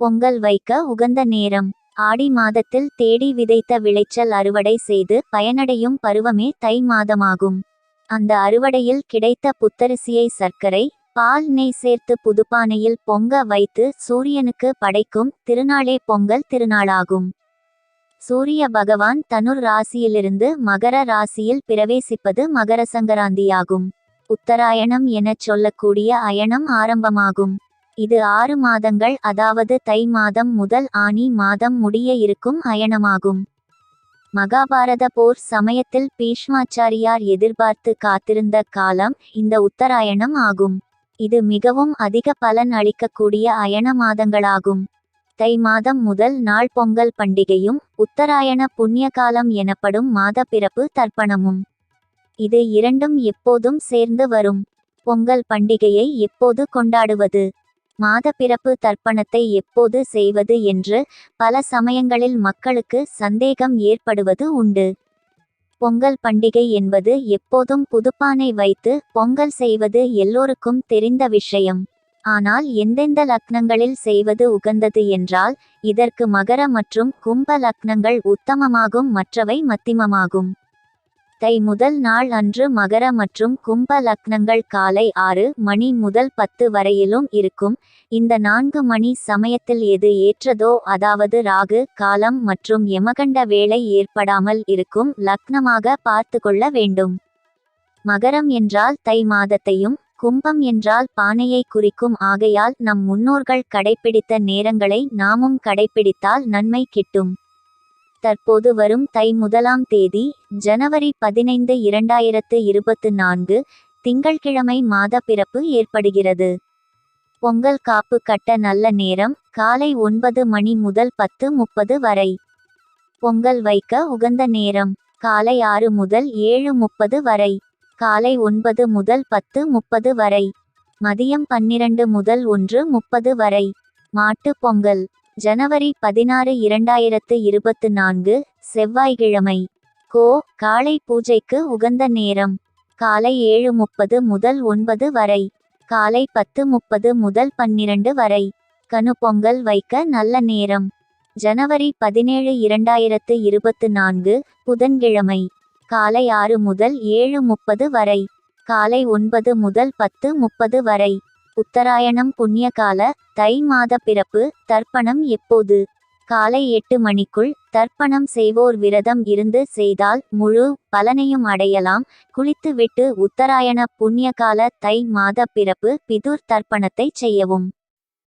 பொங்கல் வைக்க உகந்த நேரம். ஆடி மாதத்தில் தேடி விதைத்த விளைச்சல் அறுவடை செய்து பயனடையும் பருவமே தை மாதமாகும். அந்த அறுவடையில் கிடைத்த புத்தரிசியை சர்க்கரை பால் நெய் சேர்த்து புதுப்பானையில் பொங்க வைத்து சூரியனுக்கு படைக்கும் திருநாளே பொங்கல் திருநாளாகும். சூரிய பகவான் தனுர் ராசியிலிருந்து மகர ராசியில் பிரவேசிப்பது மகர சங்கராந்தியாகும் உத்தராயணம் எனச் சொல்லக்கூடிய அயனம் ஆரம்பமாகும். இது ஆறு மாதங்கள் அதாவது தை மாதம் முதல் ஆனி மாதம் முடிய இருக்கும் அயனமாகும் மகாபாரத போர் சமயத்தில் பீஷ்மாச்சாரியார் எதிர்பார்த்து காத்திருந்த காலம் இந்த உத்தராயணம் ஆகும். இது மிகவும் அதிக பலன் அளிக்கக்கூடிய அயன மாதங்களாகும். தை மாதம் முதல் நாள் பொங்கல் பண்டிகையும் உத்தராயண புண்ணிய காலம் எனப்படும் மாத பிறப்பு தர்ப்பணமும். இது இரண்டும் எப்போதும் சேர்ந்து வரும். பொங்கல் பண்டிகையை எப்போது கொண்டாடுவது? மாத பிறப்பு தர்ப்பணத்தை எப்போது செய்வது என்று பல சமயங்களில் மக்களுக்கு சந்தேகம் ஏற்படுவது உண்டு. பொங்கல் பண்டிகை என்பது எப்போதும் புதுப்பானை வைத்து பொங்கல் செய்வது எல்லோருக்கும் தெரிந்த விஷயம். ஆனால் எந்தெந்த லக்னங்களில் செய்வது உகந்தது என்றால் இதற்கு மகர மற்றும் கும்ப லக்னங்கள் உத்தமமாகும் மற்றவை மத்திமமாகும். தை முதல் நாள் அன்று மகர மற்றும் கும்ப லக்னங்கள் காலை ஆறு மணி முதல் பத்து வரையிலும் இருக்கும். இந்த நான்கு மணி சமயத்தில் எது ஏற்றதோ அதாவது ராகு காலம் மற்றும் எமகண்ட வேலை ஏற்படாமல் இருக்கும் லக்னமாக பார்த்து கொள்ள வேண்டும். மகரம் என்றால் தை மாதத்தையும் கும்பம் என்றால் பானையை குறிக்கும் ஆகையால் நம் முன்னோர்கள் கடைப்பிடித்த நேரங்களை நாமும் கடைபிடித்தால் நன்மை கிட்டும். தற்போது வரும் தை முதலாம் தேதி ஜனவரி பதினைந்து இரண்டாயிரத்து இருபத்து நான்கு திங்கள்கிழமை மாத பிறப்பு ஏற்படுகிறது. பொங்கல் காப்பு கட்ட நல்ல நேரம் காலை ஒன்பது மணி முதல் பத்து முப்பது வரை. பொங்கல் வைக்க உகந்த நேரம் காலை ஆறு முதல் ஏழு முப்பது வரை. காலை ஒன்பது முதல் பத்து முப்பது வரை. மதியம் பன்னிரண்டு முதல் ஒன்று முப்பது வரை. மாட்டு பொங்கல். ஜனவரி பதினாறு இரண்டாயிரத்து இருபத்து நான்கு செவ்வாய்க்கிழமை கோ காலை பூஜைக்கு உகந்த நேரம். காலை ஏழு முப்பது முதல் ஒன்பது வரை. காலை பத்து முப்பது முதல் பன்னிரண்டு வரை. கனு பொங்கல் வைக்க நல்ல நேரம். ஜனவரி பதினேழு இரண்டாயிரத்து இருபத்து நான்கு புதன்கிழமை. காலை ஆறு முதல் ஏழு முப்பது வரை. காலை ஒன்பது முதல் பத்து முப்பது வரை. உத்தராயணம் புண்ணியகால தை மாத பிறப்பு தர்ப்பணம் எப்போது? காலை எட்டு மணிக்குள் தர்ப்பணம் செய்வோர் விரதம் இருந்து செய்தால் முழு பலனையும் அடையலாம். குளித்துவிட்டு உத்தராயண புண்ணியகால தை மாத பிறப்பு பிதுர் தர்ப்பணத்தை செய்யவும்.